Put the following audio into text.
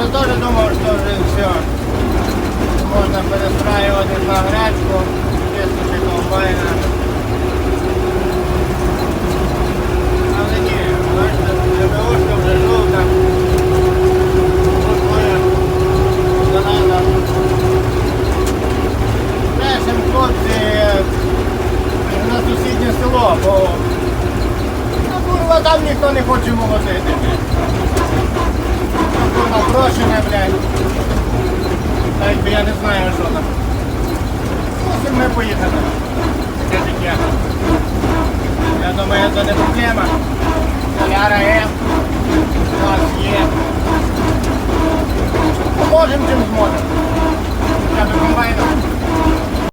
же тоже думал, что уже все. Можно перестраивать э, на грядку, чистити комбайна. Але ні, бачите, ДБОшка вже жовта. Пошкоє занада. На сусіднє село, бо ну, там ніхто не хоче молотити. Та якби я не знаю, що там. Мусимо ми поїхати. Це життя. Я думаю, це не проблема. Соляра є. У нас є. Поможемо чим зможемо.